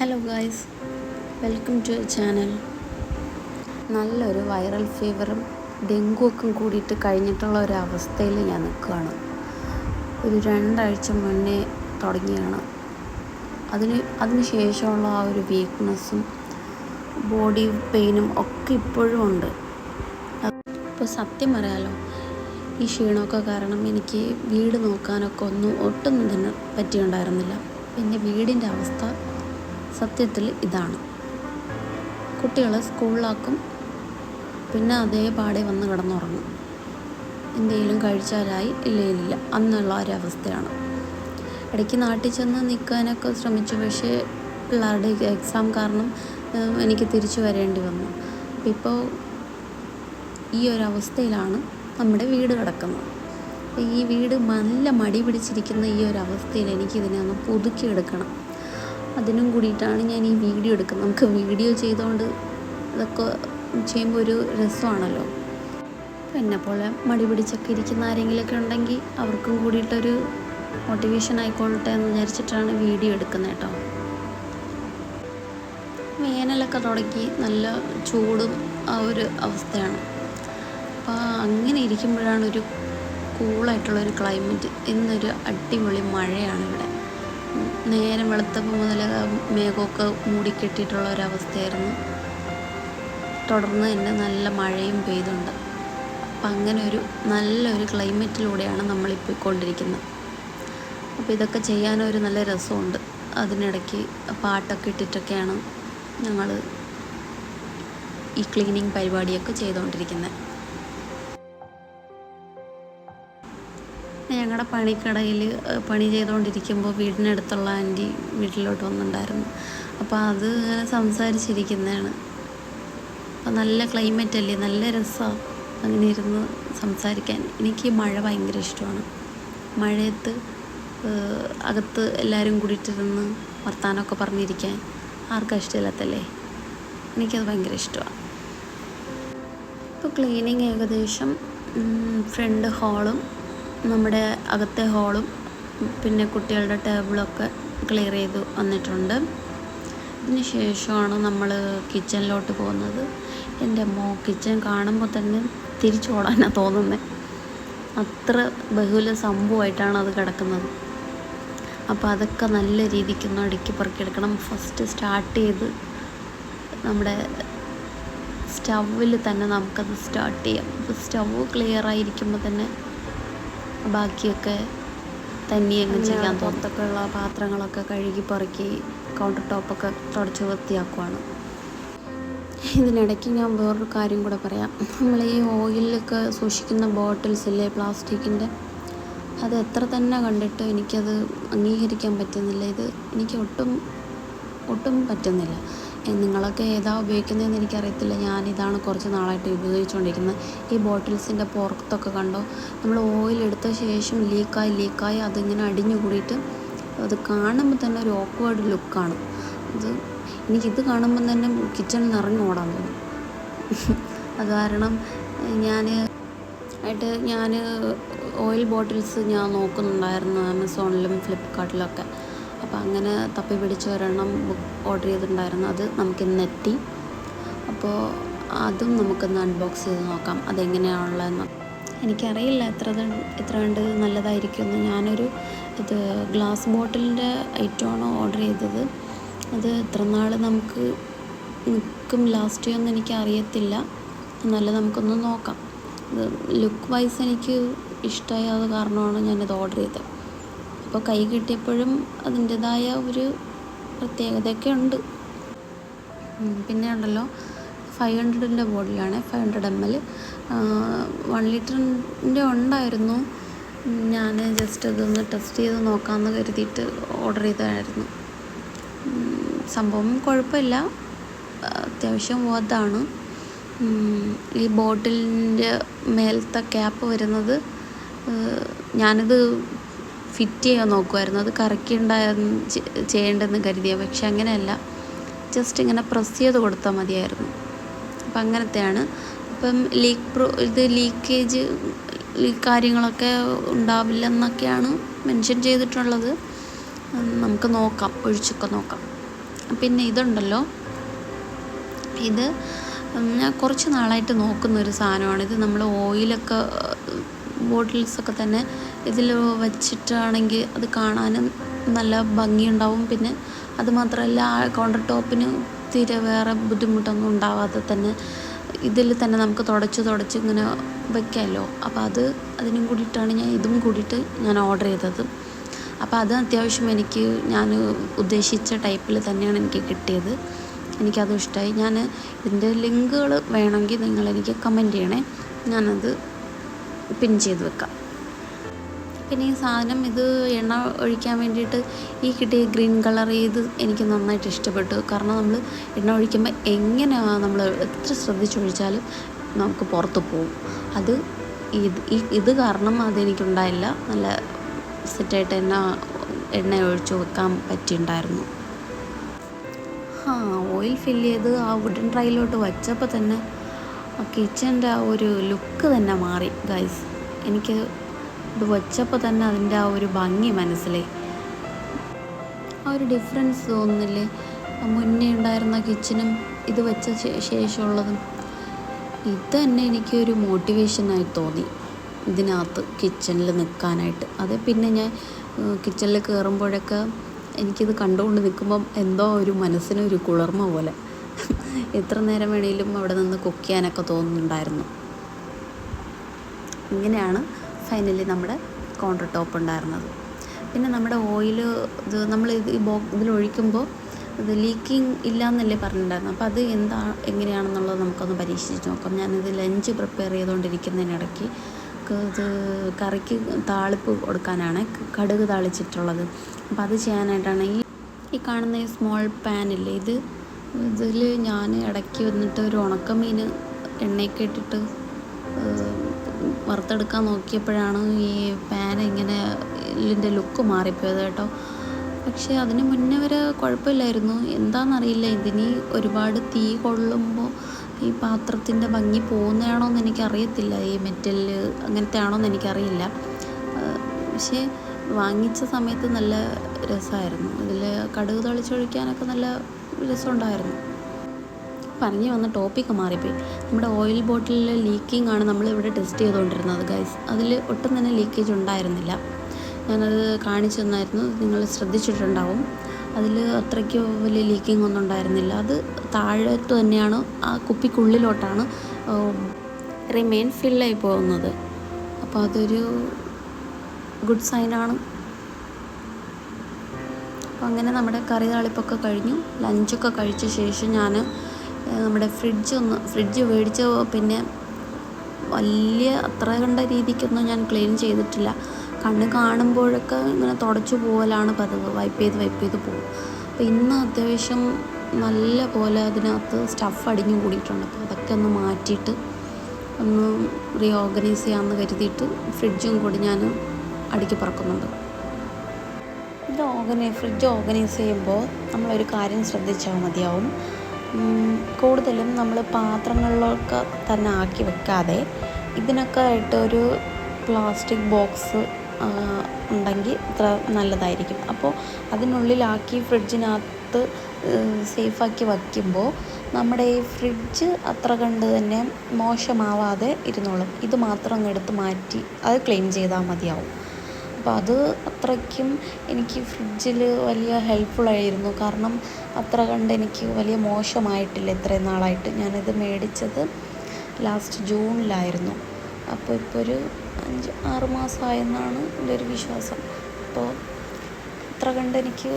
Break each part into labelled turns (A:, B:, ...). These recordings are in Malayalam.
A: Hello guys welcome to channel നല്ലൊരു വൈറൽ ഫീവറും ഡെങ്കുവൊക്കെ കൂടിയിട്ട് കഴിഞ്ഞിട്ടുള്ള ഒരു അവസ്ഥയിൽ ഞാൻ നിൽക്കുകയാണ്. ഒരു രണ്ടാഴ്ച മുന്നേ തുടങ്ങിയാണ്. അതിന് അതിന് ശേഷമുള്ള ആ ഒരു വീക്ക്നെസ്സും ബോഡി പെയിനും ഒക്കെ ഇപ്പോഴും ഉണ്ട്. ഇപ്പോൾ സത്യം പറയാലോ ഈ ക്ഷീണമൊക്കെ കാരണം എനിക്ക് വീട് നോക്കാനൊക്കെ ഒന്നും ഒട്ടും തന്നെ പറ്റിയുണ്ടായിരുന്നില്ല പിന്നെ വീടിന്റെ അവസ്ഥ സത്യത്തിൽ ഇതാണ്. കുട്ടികളെ സ്കൂളിലാക്കും പിന്നെ അതേ പാടെ വന്ന് കിടന്നുറങ്ങും. എന്തെങ്കിലും കഴിച്ചാലായി ഇല്ലയില്ല അന്നുള്ള ഒരവസ്ഥയാണ്. ഇടയ്ക്ക് നാട്ടിൽ ചെന്ന് നിൽക്കാനൊക്കെ ശ്രമിച്ചു. പക്ഷേ പിള്ളേരുടെ എക്സാം കാരണം എനിക്ക് തിരിച്ചു വരേണ്ടി വന്നു. അപ്പോൾ ഇപ്പോൾ ഈ ഒരു അവസ്ഥയിലാണ് നമ്മുടെ വീട് കിടക്കുന്നത്. ഈ വീട് നല്ല മടി പിടിച്ചിരിക്കുന്ന ഈ ഒരു അവസ്ഥയിൽ എനിക്കിതിനെ ഒന്ന് പുതുക്കിയെടുക്കണം. അതിനും കൂടിയിട്ടാണ് ഞാൻ ഈ വീഡിയോ എടുക്കുന്നത്. നമുക്ക് വീഡിയോ ചെയ്തുകൊണ്ട് ഇതൊക്കെ ചെയ്യുമ്പോൾ ഒരു രസമാണല്ലോ. എന്നെ പോലെ മടി പിടിച്ചൊക്കെ ഇരിക്കുന്ന ആരെങ്കിലുമൊക്കെ ഉണ്ടെങ്കിൽ അവർക്കും കൂടിയിട്ടൊരു മോട്ടിവേഷൻ ആയിക്കോളട്ടെ എന്ന് വിചാരിച്ചിട്ടാണ് വീഡിയോ എടുക്കുന്നത് കേട്ടോ. വേനലൊക്കെ തുടങ്ങി നല്ല ചൂടും ആ ഒരു അവസ്ഥയാണ്. അപ്പോൾ അങ്ങനെ ഇരിക്കുമ്പോഴാണ് ഒരു കൂളായിട്ടുള്ളൊരു ക്ലൈമറ്റ് ഇന്നൊരു അടിപൊളി മഴയാണ് ഇവിടെ. നേരം വെളുത്തപ്പോൾ മുതൽ മേഘമൊക്കെ മൂടിക്കെട്ടിയിട്ടുള്ള ഒരവസ്ഥയായിരുന്നു. തുടർന്ന് തന്നെ നല്ല മഴയും പെയ്തുണ്ട്. അപ്പം അങ്ങനെ ഒരു നല്ലൊരു ക്ലൈമറ്റിലൂടെയാണ് നമ്മളിപ്പോൾ കൊണ്ടിരിക്കുന്നത് അപ്പോൾ ഇതൊക്കെ ചെയ്യാനൊരു നല്ല രസമുണ്ട്. അതിനിടയ്ക്ക് പാട്ടൊക്കെ ഇട്ടിട്ടൊക്കെയാണ് ഞങ്ങൾ ഈ ക്ലീനിങ് പരിപാടിയൊക്കെ ചെയ്തുകൊണ്ടിരിക്കുന്നത് ഞങ്ങളുടെ പണിക്കടയിൽ പണി ചെയ്തുകൊണ്ടിരിക്കുമ്പോൾ വീടിനടുത്തുള്ള ആന്റി വീട്ടിലോട്ട് വന്നിട്ടുണ്ടായിരുന്നു അപ്പോൾ അത് ഇങ്ങനെ സംസാരിച്ചിരിക്കുന്നതാണ്. അപ്പോൾ നല്ല ക്ലൈമറ്റ് അല്ലേ നല്ല രസമാണ് അങ്ങനെ ഇരുന്ന് സംസാരിക്കാൻ. എനിക്ക് മഴ ഭയങ്കര ഇഷ്ടമാണ് മഴയത്ത് അകത്ത് എല്ലാവരും കൂടിയിട്ടിരുന്ന് വർത്താനമൊക്കെ പറഞ്ഞിരിക്കാൻ ആർക്കും ഇഷ്ടമില്ലാത്തല്ലേ? എനിക്കത് ഭയങ്കര ഇഷ്ടമാണ് ഇപ്പോൾ ക്ലീനിങ് ഏകദേശം ഫ്രണ്ട് ഹാളും നമ്മുടെ അകത്തെ ഹോളും പിന്നെ കുട്ടികളുടെ ടേബിളൊക്കെ ക്ലിയർ ചെയ്ത് വന്നിട്ടുണ്ട്. അതിന് ശേഷമാണ് നമ്മൾ കിച്ചണിലോട്ട് പോകുന്നത്. എന്റെ മോ കിച്ചൺ കാണുമ്പോൾ തന്നെ തിരിച്ചോടാനാണ് തോന്നുന്നത് അത്ര ബഹുല സംഭവമായിട്ടാണ് അത് കിടക്കുന്നത്. അപ്പോൾ അതൊക്കെ നല്ല രീതിക്ക് ഒന്ന് അടുക്കി പെറുക്കിയെടുക്കണം ഫസ്റ്റ് സ്റ്റാർട്ട് ചെയ്ത് നമ്മുടെ സ്റ്റവിൽ തന്നെ നമുക്കത് സ്റ്റാർട്ട് ചെയ്യാം. സ്റ്റവ് സ്റ്റൗ ക്ലിയർ ആയിരിക്കുമ്പോൾ തന്നെ ബാക്കിയൊക്കെ തന്നെ അങ്ങ് ചെയ്യാൻ പുറത്തൊക്കെ ഉള്ള പാത്രങ്ങളൊക്കെ കഴുകി പെറുക്കി കൗണ്ടർ ടോപ്പൊക്കെ തുടച്ച് വൃത്തിയാക്കുവാണ്. ഇതിനിടയ്ക്ക് ഞാൻ വേറൊരു കാര്യം കൂടെ പറയാം. നമ്മൾ ഈ ഓയിലൊക്കെ സൂക്ഷിക്കുന്ന ബോട്ടിൽസ് ഇല്ലേ പ്ലാസ്റ്റിക്കിന്റെ? അത് എത്ര തന്നെ കണ്ടിട്ട് എനിക്കത് അംഗീകരിക്കാൻ പറ്റുന്നില്ല. ഇത് എനിക്ക് ഒട്ടും ഒട്ടും പറ്റുന്നില്ല. നിങ്ങളൊക്കെ ഏതാ ഉപയോഗിക്കുന്നതെന്ന് എനിക്കറിയത്തില്ല. ഞാനിതാണ് കുറച്ച് നാളായിട്ട് ഉപയോഗിച്ചുകൊണ്ടിരിക്കുന്നത്. ഈ ബോട്ടിൽസിന്റെ പുറത്തൊക്കെ കണ്ടോ? നമ്മൾ ഓയിൽ എടുത്ത ശേഷം ലീക്കായി ലീക്കായി അതിങ്ങനെ അടിഞ്ഞു കൂടിയിട്ട് അത് കാണുമ്പോൾ തന്നെ ഒരു ഓക്വേർഡ് ലുക്കാണ് അത് എനിക്കിത് കാണുമ്പോൾ തന്നെ കിച്ചണിൽ ഇറങ്ങി ഓടാൻ തോന്നും. അത് കാരണം ഞാൻ ആയിട്ട് ഞാൻ ഓയിൽ ബോട്ടിൽസ് ഞാൻ നോക്കുന്നുണ്ടായിരുന്നു ആമസോണിലും ഫ്ലിപ്കാർട്ടിലൊക്കെ. അപ്പോൾ അങ്ങനെ തപ്പി പിടിച്ച് ഒരെണ്ണം ബുക്ക് ഓർഡർ ചെയ്തിട്ടുണ്ടായിരുന്നു. അത് നമുക്ക് ഇന്ന് എത്തി. അപ്പോൾ അതും നമുക്കൊന്ന് അൺബോക്സ് ചെയ്ത് നോക്കാം. അതെങ്ങനെയാണുള്ളതെന്ന്. എനിക്കറിയില്ല എത്ര എത്ര കണ്ട് നല്ലതായിരിക്കുമെന്ന് ഞാനൊരു ഇത് ഗ്ലാസ് ബോട്ടിലിന്റെ ഐറ്റമാണ് ഓർഡർ ചെയ്തത്. അത് എത്ര നാൾ നമുക്ക് നിൽക്കും ലാസ്റ്റ് ചെയ്യുമെന്ന് എനിക്ക് അറിയത്തില്ല എന്നാലും നമുക്കൊന്ന് നോക്കാം. ലുക്ക് വൈസ് എനിക്ക് ഇഷ്ടമായ അത് കാരണമാണ് ഞാനിത് ഓർഡർ ചെയ്തത്. അപ്പോൾ കൈ കിട്ടിയപ്പോഴും അതിന്റെതായ ഒരു പ്രത്യേകതയൊക്കെ ഉണ്ട്. പിന്നെ ഉണ്ടല്ലോ ഫൈവ് ഹൺഡ്രഡിന്റെ ബോട്ടിലാണ് five hundred M L one ലിറ്ററിന്റെ ഉണ്ടായിരുന്നു. ഞാൻ ജസ്റ്റ് ഇതൊന്ന് ടെസ്റ്റ് ചെയ്ത് നോക്കാമെന്ന് കരുതിയിട്ട് ഓർഡർ ചെയ്തതായിരുന്നു. സംഭവം കുഴപ്പമില്ല. അത്യാവശ്യം വതാണ് ഈ ബോട്ടിലിന്റെ മേലത്തെ ക്യാപ്പ് വരുന്നത് ഞാനിത് ഫിറ്റ് ചെയ്യാൻ നോക്കുമായിരുന്നു അത് കറക്കി ഉണ്ടായിരുന്നു ചെയ്യേണ്ടതെന്ന് കരുതിയ. പക്ഷെ അങ്ങനെയല്ല. ജസ്റ്റ് ഇങ്ങനെ പ്രസ് ചെയ്ത് കൊടുത്താൽ മതിയായിരുന്നു. അപ്പം അങ്ങനത്തെയാണ്. അപ്പം ലീക്ക് പ്രോ ഇത് ലീക്കേജ് ലീക്ക് കാര്യങ്ങളൊക്കെ ഉണ്ടാവില്ലെന്നൊക്കെയാണ് മെൻഷൻ ചെയ്തിട്ടുള്ളത്. നമുക്ക് നോക്കാം. ഒഴിച്ചൊക്കെ നോക്കാം. പിന്നെ ഇതുണ്ടല്ലോ. ഇത് ഞാൻ കുറച്ച് നാളായിട്ട് നോക്കുന്ന ഒരു സാധനമാണ്. ഇത് നമ്മൾ ഓയിലൊക്കെ ബോട്ടിൽസൊക്കെ തന്നെ ഇതിൽ വച്ചിട്ടാണെങ്കിൽ അത് കാണാനും നല്ല ഭംഗിയുണ്ടാവും. പിന്നെ അത് മാത്രമല്ല ആ കൗണ്ടർ ടോപ്പിന് തീരെ വേറെ ബുദ്ധിമുട്ടൊന്നും ഉണ്ടാവാതെ തന്നെ ഇതിൽ തന്നെ നമുക്ക് തുടച്ച് തുടച്ച് ഇങ്ങനെ വെക്കാമല്ലോ. അപ്പോൾ അത് അതിനും കൂടിയിട്ടാണ് ഞാൻ ഇതും കൂടിയിട്ട് ഞാൻ ഓർഡർ ചെയ്തത്. അപ്പോൾ അത് അത്യാവശ്യം എനിക്ക് ഞാൻ ഉദ്ദേശിച്ച ടൈപ്പിൽ തന്നെയാണ് എനിക്ക് കിട്ടിയത്. എനിക്കത് ഇഷ്ടമായി ഞാൻ ഇതിന്റെ ലിങ്കുകൾ വേണമെങ്കിൽ നിങ്ങൾ എനിക്ക് കമന്റ് ചെയ്യണേ. ഞാനത് പിൻ ചെയ്ത് വെക്കാം. പിന്നെ ഈ സാധനം ഇത് എണ്ണ ഒഴിക്കാൻ വേണ്ടിയിട്ട് ഈ കിട്ടിയ ഗ്രീൻ കളർ ഇത് എനിക്ക് നന്നായിട്ട് ഇഷ്ടപ്പെട്ടു. കാരണം നമ്മൾ എണ്ണ ഒഴിക്കുമ്പോൾ എങ്ങനെയാണ് നമ്മൾ എത്ര ശ്രദ്ധിച്ചൊഴിച്ചാലും നമുക്ക് പുറത്ത് പോകും അത് ഇത് ഇത് കാരണം അതെനിക്കുണ്ടായില്ല. നല്ല സെറ്റായിട്ട് എണ്ണ എണ്ണ ഒഴിച്ച് വെക്കാൻ പറ്റിയിട്ടുണ്ടായിരുന്നു ആ ഓയിൽ ഫില്ല് ചെയ്ത് ആ വുഡൻ ട്രൈയിലോട്ട് വച്ചപ്പോൾ തന്നെ ആ കിച്ചന്റെ ആ ഒരു ലുക്ക് തന്നെ മാറി ഗൈസ് എനിക്ക് ഇത് വച്ചപ്പോൾ തന്നെ അതിന്റെ ആ ഒരു ഭംഗി മനസ്സിലായി. ആ ഒരു ഡിഫറൻസ് തോന്നുന്നില്ലേ? മുന്നേ ഉണ്ടായിരുന്ന കിച്ചനും ഇത് വെച്ച ശേഷമുള്ളതും. ഇത് തന്നെ എനിക്കൊരു മോട്ടിവേഷനായി തോന്നി ഇതിനകത്ത് കിച്ചണിൽ നിൽക്കാനായിട്ട്. അത് പിന്നെ ഞാൻ കിച്ചണിൽ കയറുമ്പോഴൊക്കെ എനിക്കിത് കണ്ടുകൊണ്ട് നിൽക്കുമ്പം എന്തോ ഒരു മനസ്സിനൊരു കുളിർമ പോലെ. എത്ര നേരം വേണേലും അവിടെ നിന്ന് കുക്ക് ചെയ്യാനൊക്കെ തോന്നുന്നുണ്ടായിരുന്നു. ഇങ്ങനെയാണ് ഫൈനലി നമ്മുടെ കൗണ്ടർ ടോപ്പ് ഉണ്ടായിരുന്നത്. പിന്നെ നമ്മുടെ ഓയിൽ ഇത് നമ്മൾ ഇത് ഈ ബോ ഇതിൽ ഒഴിക്കുമ്പോൾ ഇത് ലീക്കിംഗ് ഇല്ല എന്നല്ലേ പറഞ്ഞിട്ടുണ്ടായിരുന്നു അപ്പോൾ അത് എന്താ എങ്ങനെയാണെന്നുള്ളത് നമുക്കൊന്ന് പരീക്ഷിച്ച് നോക്കാം. ഞാനിത് ലഞ്ച് പ്രിപ്പയർ ചെയ്തുകൊണ്ടിരിക്കുന്നതിനിടയ്ക്ക് ഇത് കറിക്ക് താളിപ്പ് കൊടുക്കാനാണ് കടുക് താളിച്ചിട്ടുള്ളത്. അപ്പോൾ അത് ചെയ്യാനായിട്ടാണ് ഈ ഈ കാണുന്ന ഈ സ്മോൾ പാനില്ലേ ഇത് ഇതിൽ ഞാൻ ഇടയ്ക്ക് വന്നിട്ട് ഒരു ഉണക്ക ഉണക്കമീൻ എണ്ണയൊക്കെ ഇട്ടിട്ട് വറുത്തെടുക്കാൻ നോക്കിയപ്പോഴാണ് ഈ പാൻ ഇങ്ങനെ ഇതിന്റെ ലുക്ക് മാറിപ്പോയത് കേട്ടോ. പക്ഷേ അതിന് മുന്നേ വരെ കുഴപ്പമില്ലായിരുന്നു. എന്താണെന്നറിയില്ല. ഇതിന് ഒരുപാട് തീ കൊള്ളുമ്പോൾ ഈ പാത്രത്തിന്റെ ഭംഗി പോകുന്നതാണോ എന്ന് എനിക്കറിയത്തില്ല. ഈ മെറ്റൽ അങ്ങനത്തെ ആണോ എന്ന് എനിക്കറിയില്ല പക്ഷേ വാങ്ങിച്ച സമയത്ത് നല്ല രസമായിരുന്നു. ഇതിൽ കടുക് തളിച്ചൊഴിക്കാനൊക്കെ നല്ല രസമുണ്ടായിരുന്നു. പറഞ്ഞു വന്ന ടോപ്പിക്ക് മാറിപ്പോയി. നമ്മുടെ ഓയിൽ ബോട്ടിലിൽ ലീക്കിംഗ് ആണ് നമ്മൾ ഇവിടെ ടെസ്റ്റ് ചെയ്തുകൊണ്ടിരുന്നത് ഗൈസ് അതിൽ ഒട്ടും തന്നെ ലീക്കേജ് ഉണ്ടായിരുന്നില്ല. ഞാനത് കാണിച്ചു തന്നായിരുന്നു. നിങ്ങൾ ശ്രദ്ധിച്ചിട്ടുണ്ടാവും. അതിൽ അത്രയ്ക്ക് വലിയ ലീക്കിംഗ് ഒന്നും ഉണ്ടായിരുന്നില്ല. അത് താഴത്ത് തന്നെയാണ് ആ കുപ്പിക്കുള്ളിലോട്ടാണ് റിമെയിൻ ഫില്ലായി പോകുന്നത്. അപ്പോൾ അതൊരു ഗുഡ് സൈനാണ് അങ്ങനെ നമ്മുടെ കറി താളിപ്പൊക്കെ കഴിഞ്ഞു. ലഞ്ചൊക്കെ കഴിച്ച ശേഷം ഞാൻ നമ്മുടെ ഫ്രിഡ്ജ് ഒന്ന് ഫ്രിഡ്ജ് മേടിച്ച പിന്നെ വലിയ അത്ര കണ്ട രീതിക്കൊന്നും ഞാൻ ക്ലീൻ ചെയ്തിട്ടില്ല. കണ്ണ് കാണുമ്പോഴൊക്കെ ഇങ്ങനെ തുടച്ചു പോകലാണ് പതിവ്. വൈപ്പ് ചെയ്ത് വൈപ്പ് ചെയ്ത് പോകും. അപ്പോൾ ഇന്ന് അത്യാവശ്യം നല്ല പോലെ അതിനകത്ത് സ്റ്റഫ് അടിഞ്ഞു കൂടിയിട്ടുണ്ട്. അപ്പോൾ അതൊക്കെ ഒന്ന് മാറ്റിയിട്ട് ഒന്ന് റീ ഓർഗനൈസ് ചെയ്യാമെന്ന് കരുതിയിട്ട് ഫ്രിഡ്ജും കൂടി ഞാൻ അടുക്കി പറക്കുന്നുണ്ട്. ഇത് ഓർഗനൈ ഫ്രിഡ്ജ് ഓർഗനൈസ് ചെയ്യുമ്പോൾ നമ്മളൊരു കാര്യം ശ്രദ്ധിച്ചാൽ മതിയാവും. കൂടുതലും നമ്മൾ പാത്രങ്ങളിലൊക്കെ തന്നെ ആക്കി വെക്കാതെ ഇതിനൊക്കെ ആയിട്ട് ഒരു പ്ലാസ്റ്റിക് ബോക്സ് ഉണ്ടെങ്കിൽ ഇത്ര നല്ലതായിരിക്കും. അപ്പോൾ അതിനുള്ളിലാക്കി ഫ്രിഡ്ജിനകത്ത് സേഫാക്കി വയ്ക്കുമ്പോൾ നമ്മുടെ ഈ ഫ്രിഡ്ജ് അത്ര കണ്ട് തന്നെ മോശമാവാതെ ഇരുന്നോളും. ഇത് മാത്രം അങ്ങ് എടുത്ത് മാറ്റി അത് ക്ലെയിം ചെയ്താൽ മതിയാവും. അപ്പോൾ അത് അത്രയ്ക്കും എനിക്ക് ഫ്രിഡ്ജിൽ വലിയ ഹെൽപ്ഫുള്ളായിരുന്നു കാരണം അത്ര കണ്ട് എനിക്ക് വലിയ മോശമായിട്ടില്ല ഇത്രയും നാളായിട്ട്. ഞാനിത് മേടിച്ചത് ലാസ്റ്റ് ജൂണിലായിരുന്നു. അപ്പോൾ ഇപ്പോൾ ഒരു അഞ്ച് ആറ് മാസമായെന്നാണ് എന്റെ ഒരു വിശ്വാസം. അപ്പോൾ അത്ര കണ്ട് എനിക്ക്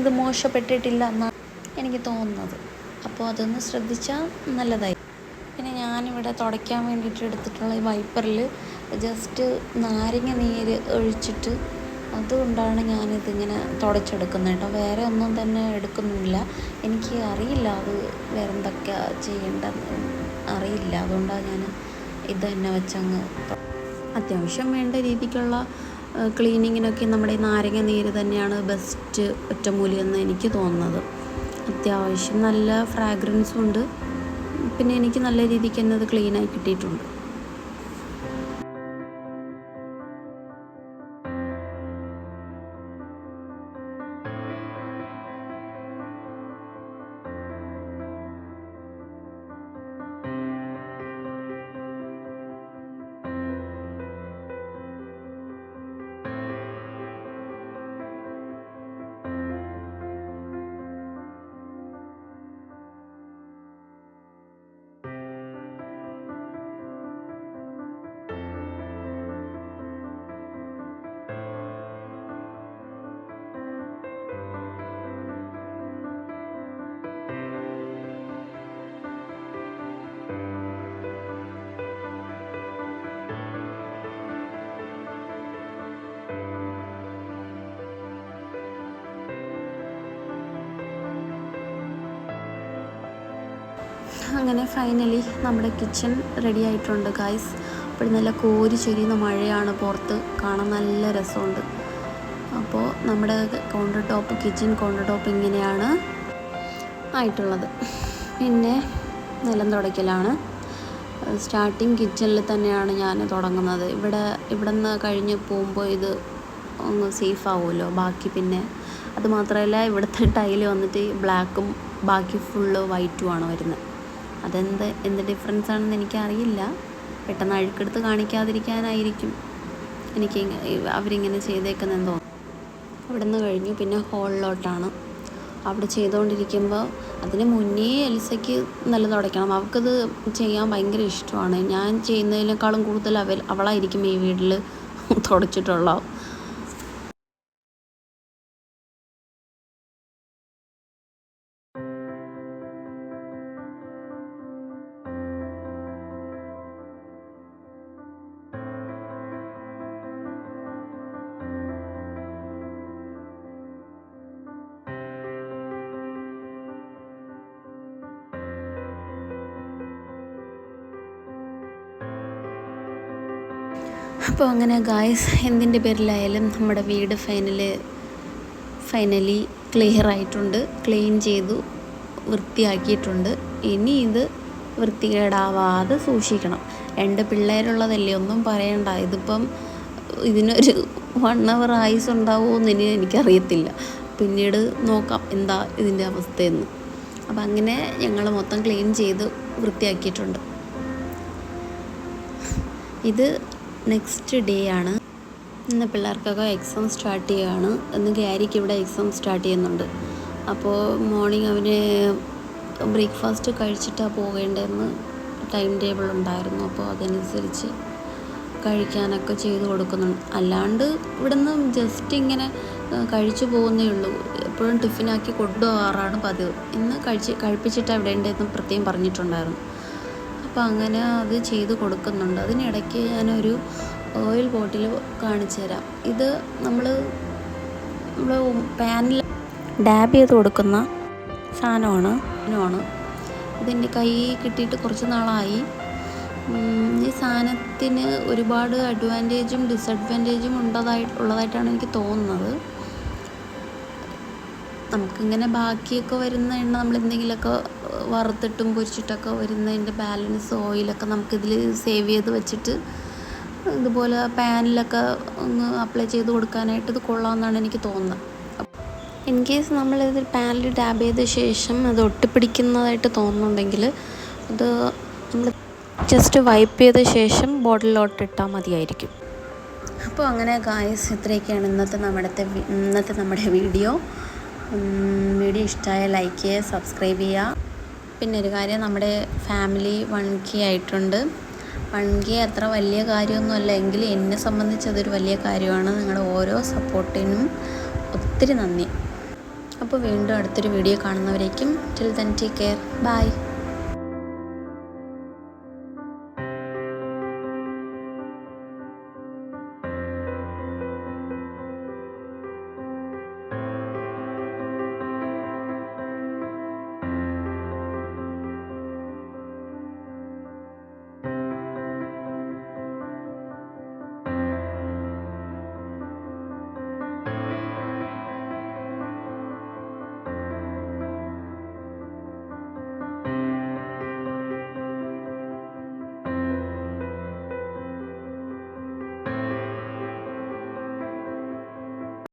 A: ഇത് മോശപ്പെട്ടിട്ടില്ല എന്നാണ് എനിക്ക് തോന്നുന്നത്. അപ്പോൾ അതൊന്ന് ശ്രദ്ധിച്ചാൽ നല്ലതായി. പിന്നെ ഞാനിവിടെ തുടയ്ക്കാൻ വേണ്ടിയിട്ട് എടുത്തിട്ടുള്ള ഈ വൈപ്പറിൽ ജസ്റ്റ് നാരങ്ങ നീര് ഒഴിച്ചിട്ട് അതുകൊണ്ടാണ് ഞാനിതിങ്ങനെ തുടച്ചെടുക്കുന്നത് കേട്ടോ. വേറെ ഒന്നും തന്നെ എടുക്കുന്നില്ല. എനിക്ക് അറിയില്ല അത് വേറെ എന്തൊക്കെ ചെയ്യേണ്ടതെന്ന് അറിയില്ല. അതുകൊണ്ടാണ് ഞാൻ ഇത് തന്നെ വെച്ചങ്ങ് അത്യാവശ്യം വേണ്ട രീതിക്കുള്ള ക്ലീനിങ്ങിനൊക്കെ നമ്മുടെ നാരങ്ങ നീര് തന്നെയാണ് ബെസ്റ്റ് ഒറ്റമൂലി എന്ന് എനിക്ക് തോന്നുന്നത്. അത്യാവശ്യം നല്ല ഫ്രാഗ്രൻസും ഉണ്ട്. പിന്നെ എനിക്ക് നല്ല രീതിക്ക് തന്നെ അത് ക്ലീനായി കിട്ടിയിട്ടുണ്ട്. അങ്ങനെ ഫൈനലി നമ്മുടെ കിച്ചൺ റെഡി ആയിട്ടുണ്ട് ഗായ്സ് അപ്പോൾ നല്ല കോരി ചൊരിയുന്ന മഴയാണ് പുറത്ത്. കാണാൻ നല്ല രസമുണ്ട്. അപ്പോൾ നമ്മുടെ counter top kitchen counter top ഇങ്ങനെയാണ് ആയിട്ടുള്ളത്. പിന്നെ നിലം തുടയ്ക്കലാണ്. സ്റ്റാർട്ടിങ് കിച്ചണിൽ തന്നെയാണ് ഞാൻ തുടങ്ങുന്നത്. ഇവിടെ ഇവിടെ നിന്ന് കഴിഞ്ഞ് പോകുമ്പോൾ ഇത് ഒന്ന് സേഫ് ആവുമല്ലോ. ബാക്കി പിന്നെ അതുമാത്രമല്ല ഇവിടുത്തെ ടൈൽ വന്നിട്ട് ബ്ലാക്കും ബാക്കി ഫുള്ള് വൈറ്റുമാണ് വരുന്നത്. അതെന്ത് എന്ത് ഡിഫറൻസ് ആണെന്ന് എനിക്കറിയില്ല. പെട്ടെന്ന് അഴുക്കെടുത്ത് കാണിക്കാതിരിക്കാനായിരിക്കും എനിക്ക് അവരിങ്ങനെ ചെയ്തേക്കുന്നതെന്ന് തോന്നുന്നു. അവിടെ നിന്ന് കഴിഞ്ഞു പിന്നെ ഹോളിലോട്ടാണ് അവിടെ ചെയ്തുകൊണ്ടിരിക്കുമ്പോൾ അതിന് മുന്നേ എൽസയ്ക്ക് നല്ല തുടയ്ക്കണം. അവൾക്കത് ചെയ്യാൻ ഭയങ്കര ഇഷ്ടമാണ്. ഞാൻ ചെയ്യുന്നതിനേക്കാളും കൂടുതൽ അവൾ അവളായിരിക്കും ഈ വീട്ടിൽ തുടച്ചിട്ടുള്ള അപ്പോൾ അങ്ങനെ ഗായ്സ് എന്തിന്റെ പേരിലായാലും നമ്മുടെ വീട് ഫൈനൽ ഫൈനലി ക്ലിയർ ആയിട്ടുണ്ട്. ക്ലീൻ ചെയ്തു വൃത്തിയാക്കിയിട്ടുണ്ട്. ഇനി ഇത് വൃത്തികേടാവാതെ സൂക്ഷിക്കണം. രണ്ട് പിള്ളേരുള്ളതല്ലേ ഒന്നും പറയണ്ട. ഇതിപ്പം ഇതിനൊരു വൺ അവർ ആയുസ് ഉണ്ടാവുമോ ഇനി എനിക്കറിയത്തില്ല. പിന്നീട് നോക്കാം എന്താ ഇതിന്റെ അവസ്ഥയെന്ന്. അപ്പം അങ്ങനെ ഞങ്ങൾ മൊത്തം ക്ലീൻ ചെയ്ത് വൃത്തിയാക്കിയിട്ടുണ്ട്. ഇത് നെക്സ്റ്റ് ഡേ ആണ്. ഇന്ന് പിള്ളേർക്കൊക്കെ എക്സാം സ്റ്റാർട്ട് ചെയ്യുകയാണ് ഇന്ന് ഗാരിക്ക് ഇവിടെ എക്സാം സ്റ്റാർട്ട് ചെയ്യുന്നുണ്ട്. അപ്പോൾ മോർണിംഗ് അവന് ബ്രേക്ക്ഫാസ്റ്റ് കഴിച്ചിട്ടാണ് പോകേണ്ടതെന്ന് ടൈം ടേബിൾ ഉണ്ടായിരുന്നു. അപ്പോൾ അതനുസരിച്ച് കഴിക്കാനൊക്കെ ചെയ്ത് കൊടുക്കുന്നുണ്ട്. അല്ലാണ്ട് ഇവിടുന്ന് ജസ്റ്റ് ഇങ്ങനെ കഴിച്ചു പോകുന്നേ ഉള്ളൂ. എപ്പോഴും ടിഫിനാക്കി കൊണ്ടുപോകാറാണ് പതിവ്. ഇന്ന് കഴിച്ച് കഴിപ്പിച്ചിട്ടാണ് ഉണ്ടെന്ന് പ്രത്യേകം പറഞ്ഞിട്ടുണ്ടായിരുന്നു. അപ്പോൾ അങ്ങനെ അത് ചെയ്ത് കൊടുക്കുന്നുണ്ട്. അതിനിടയ്ക്ക് ഞാനൊരു ഓയിൽ ബോട്ടിൽ കാണിച്ചു തരാം. ഇത് നമ്മൾ നമ്മൾ പാനിൽ ഡാബ് ചെയ്ത് കൊടുക്കുന്ന സാധനമാണ്. ആണ് ഇതെന്റെ കൈ കിട്ടിയിട്ട് കുറച്ച് നാളായി. ഈ സാധനത്തിന് ഒരുപാട് അഡ്വാന്റേജും ഡിസഡ്വാന്റേജും ഉണ്ടതായി ഉള്ളതായിട്ടാണ് എനിക്ക് തോന്നുന്നത്. നമുക്കിങ്ങനെ ബാക്കിയൊക്കെ വരുന്ന എണ്ണ നമ്മൾ എന്തെങ്കിലുമൊക്കെ വറുത്തിട്ടും പൊരിച്ചിട്ടൊക്കെ വരുന്നതിന്റെ ബാലൻസ് ഓയിലൊക്കെ നമുക്കിതിൽ സേവ് ചെയ്ത് വെച്ചിട്ട് ഇതുപോലെ പാനിലൊക്കെ ഒന്ന് അപ്ലൈ ചെയ്ത് കൊടുക്കാനായിട്ട് ഇത് കൊള്ളാമെന്നാണ് എനിക്ക് തോന്നുന്നത്. ഇൻ കേസ് നമ്മളിത് പാനിൽ ടാബ് ചെയ്ത ശേഷം അത് ഒട്ടിപ്പിടിക്കുന്നതായിട്ട് തോന്നുന്നുണ്ടെങ്കിൽ അത് നമ്മൾ ജസ്റ്റ് വൈപ്പ് ചെയ്ത ശേഷം ബോട്ടിലോട്ട് ഇട്ടാൽ മതിയായിരിക്കും. അപ്പോൾ അങ്ങനെ ഗായസ് ഇത്രയൊക്കെയാണ് ഇന്നത്തെ നമ്മുടെ ഇന്നത്തെ നമ്മുടെ വീഡിയോ. വീഡിയോ ഇഷ്ടമായ ലൈക്ക് ചെയ്യുക സബ്സ്ക്രൈബ് ചെയ്യുക. പിന്നെ ഒരു കാര്യം നമ്മുടെ ഫാമിലി വൺ കെ ആയിട്ടുണ്ട്. വൺ കെ അത്ര വലിയ കാര്യമൊന്നുമല്ല. എങ്കിലും എന്നെ സംബന്ധിച്ച് അതൊരു വലിയ കാര്യമാണ്. നിങ്ങളുടെ ഓരോ സപ്പോർട്ടിനും ഒത്തിരി നന്ദി. അപ്പോൾ വീണ്ടും അടുത്തൊരു video കാണുന്നവരേക്കും till then take care bye